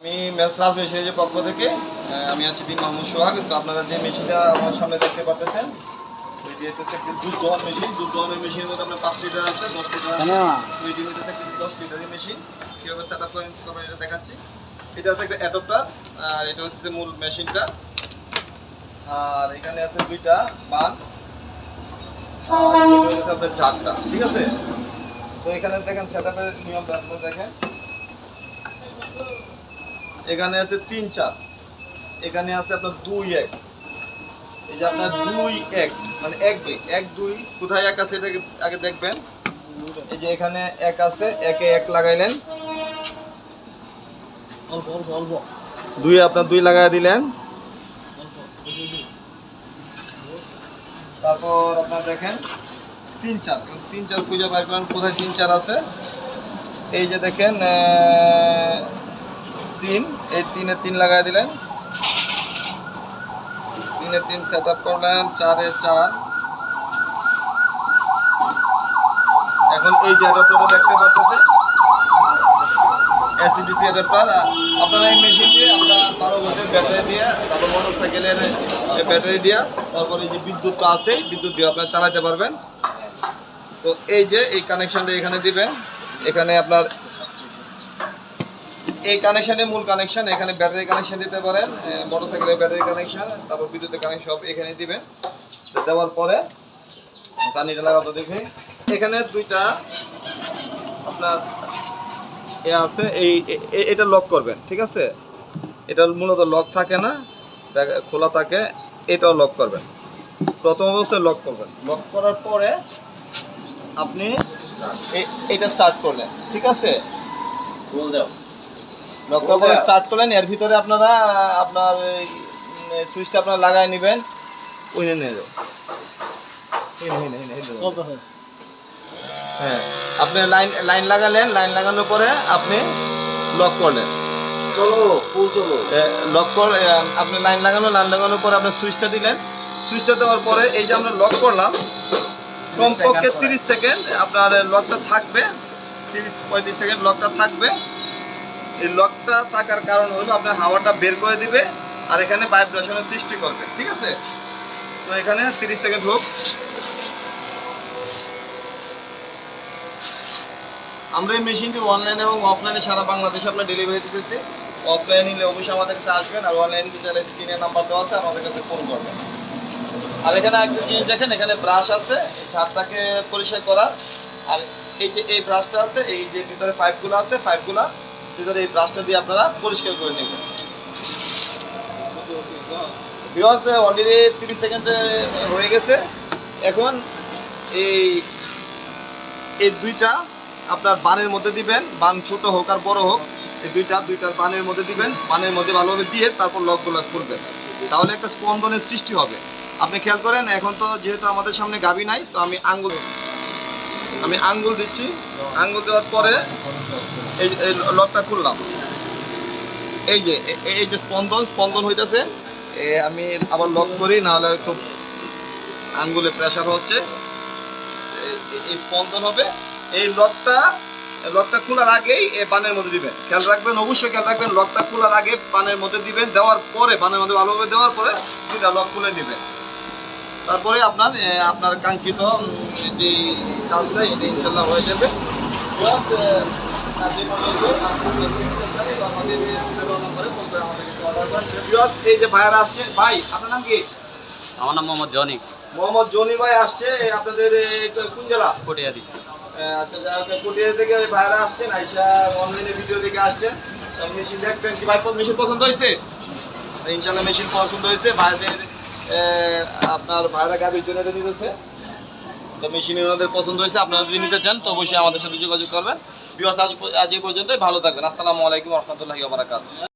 আমি মেসরাজ মেশিনের পক্ষ থেকে আমি আছি দিন মাহমুদ সোহাগ। তো আপনারা যে মেশিনটা আমার সামনে দেখতে পাচ্ছেন ওইটি হচ্ছে একটি দুধ দহন মেশিন। দুধ দহনের মেশিনের মধ্যে আপনার পাঁচ লিটার আছে দশ লিটার আছে ওইটি হচ্ছে একটি দশ লিটারের মেশিন। কীভাবে সেট আপ করেন এটা দেখাচ্ছি। এটা আছে একটা অ্যাডপ্টার আর এটা হচ্ছে মূল মেশিনটা। আর এখানে আছে দুইটা বান। আর এটা হচ্ছে আপনার ঝাড়টা ঠিক আছে? তো এখানে দেখেন সেট আপের নিয়মটা আপনারা দেখেন। এখানে আছে তিন চার। এখানে আছে আপনার দুই এক। এই যে আপনার দুই এক মানে এক দুই এক দুই কোথায় এক আছে এটাকে আগে দেখবেন। এই যে এখানে এক আছে একে এক লাগাইলেন। দুই আপনার দুই লাগাই দিলেন। তারপর আপনার দেখেন তিন চার। তিন চার খুঁজে বাইর করেন কোথায় তিন চার আছে? এই যে দেখেন তিন, এই তিনে তিন লাগাই দিলেন। তিনে তিন সেট আপ করলেন, চারে চার। এখন এই যে অ্যাডাপ্টারটা দেখতে পাচ্ছেন, এসিডিসি অ্যাডাপ্টার আপনারা এই মেশিন দিয়ে আমরা বারো ভোল্টের ব্যাটারি দিয়ে তারপর মোটর সাইকেলের ব্যাটারি দিয়ে, তারপর এই যে বিদ্যুৎ তো আছেই, বিদ্যুৎ দিয়ে আপনারা চালাতে পারবেন। তো এই যে এই কানেকশনটা এখানে দিবেন, এখানে আপনার এই কানেকশনে মূল কানেকশন এখানে ব্যাটারি কানেকশন দিতে পারেন মোটর সাইকেলের ব্যাটারি কানেকশন তারপর বিদ্যুতের কানেকশন সব এখানে দিবেন। দেওয়ার পরে পানিটা লাগাতে দেখে। এখানে দুইটা আপনার এ আছে, এই এটা লক করবেন, ঠিক আছে? এটা মূলত লক থাকে না খোলা থাকে, এটাও লক করবেন। প্রথম অবস্থায় লক করবেন। লক করার পরে আপনি এটা স্টার্ট করলেন, ঠিক আছে? বল দাও। লক করার পরে স্টার্ট করলেন এর ভিতরে আপনারা আপনার সুইচটা আপনারা লাগাই নেবেন। ওইনে নিয়ে যাও এই নে, এই নে, এই নে, এই নে। চলতেছে হ্যাঁ আপনি লাইন লাইন লাগালেন লাইন লাগানোর পরে আপনি লক করলেন। চলো চলো লক করে আপনি লাইন লাগানো লাইন লাগানোর পরে আপনি সুইচটা দিলেন। সুইচটা দেওয়ার পরে এই যে আমরা লক করলাম কমপক্ষে তিরিশ সেকেন্ড আপনার লকটা থাকবে। তিরিশ পঁয়ত্রিশ সেকেন্ড লকটা থাকবে। এই লকটা থাকার কারণ হলো আপনার হাওয়াটা বের করে দিবে আর এখানে ভাইব্রেশনের সৃষ্টি করবে, ঠিক আছে? তো এখানে তিরিশ সেকেন্ড হোক। আমরা এই মেশিনটি অনলাইন এবং অফলাইনে সারা বাংলাদেশে আপনার ডেলিভারি দিতেছি। অফলাইন নিলে অবশ্যই আমাদের কাছে আসবেন আর অনলাইন নিতে চাইলে স্ক্রিনের নাম্বার দেওয়া আছে, আমাদের কাছে ফোন করবেন। আর এখানে একটা জিনিস দেখেন, এখানে ব্রাশ আছে ছাদটাকে পরিষ্কার করার। আর এই যে, এই ব্রাশটা আছে, এই যে ভিতরে পাইপগুলো আছে পাইপগুলো এই ব্রাশটা দিয়ে আপনারা পরিষ্কার করে নেবেন। ভিওয়ার্স অলরেডি তিরিশ সেকেন্ডে হয়ে গেছে। এখন এই এই দুইটা আপনার বানের মধ্যে দিবেন। বান ছোট হোক আর বড় হোক, এই দুইটা দুইটার বানের মধ্যে দিবেন। বানের মধ্যে ভালোভাবে দিয়ে তারপর লকগুলো খুলবেন। তাহলে একটা স্পন্দনের সৃষ্টি হবে। আপনি খেয়াল করেন, এখন তো যেহেতু আমাদের সামনে গাবি নাই, তো আমি আঙ্গুল আমি আঙ্গুল দিচ্ছি। আঙ্গুল দেওয়ার পরে এই এই লকটা খুললাম। এই যে এই যে স্পন্দন স্পন্দন হইতেছে আমি আবার লক করি, নাহলে খুব আঙ্গুলে প্রেশার হচ্ছে। এই- এই- এই স্পন্দন হবে। এই লকটা লকটা খোলার আগেই এ পানের মধ্যে দিবেন। খেয়াল রাখবেন, অবশ্যই খেয়াল রাখবেন লকটা খোলার আগে পানের মধ্যে দিবেন, দেওয়ার পরে পানের মধ্যে ভালোভাবে দেওয়ার পরে দুইটা লক খুলে নেবেন। তারপরে আপনার আপনার কাঙ্ক্ষিত যে কাজটা, এটা ইনশাল্লাহ হয়ে যাবে। এই যে ভাইয়ারা আসছে ভাই আপনার নাম কি? আমার নাম মোহাম্মদ জনি। মোহাম্মদ জনি ভাই আসছে আপনাদের এ, কোন জেলা? কটিয়াদি আচ্ছা থেকে আসছেন আইসা অনলাইনে ভিডিও দেখে আসছেন। মেশিন দেখছেন কি ভাই মেশিন পছন্দ হয়েছে? ইনশাল্লাহ মেশিন পছন্দ হয়েছে ভাইদের আপনার ভাইরা গাড়ির জন্য নিতেছে। তো মেশিন ওনাদের পছন্দ হয়েছে আপনারা যদি নিতে চান তো অবশ্যই আমাদের সাথে যোগাযোগ করবেন। বিকজ আজ এই পর্যন্তই ভালো থাকবেন। আসসালামু আলাইকুম রহমতুল্লাহি বারাকাতুহু।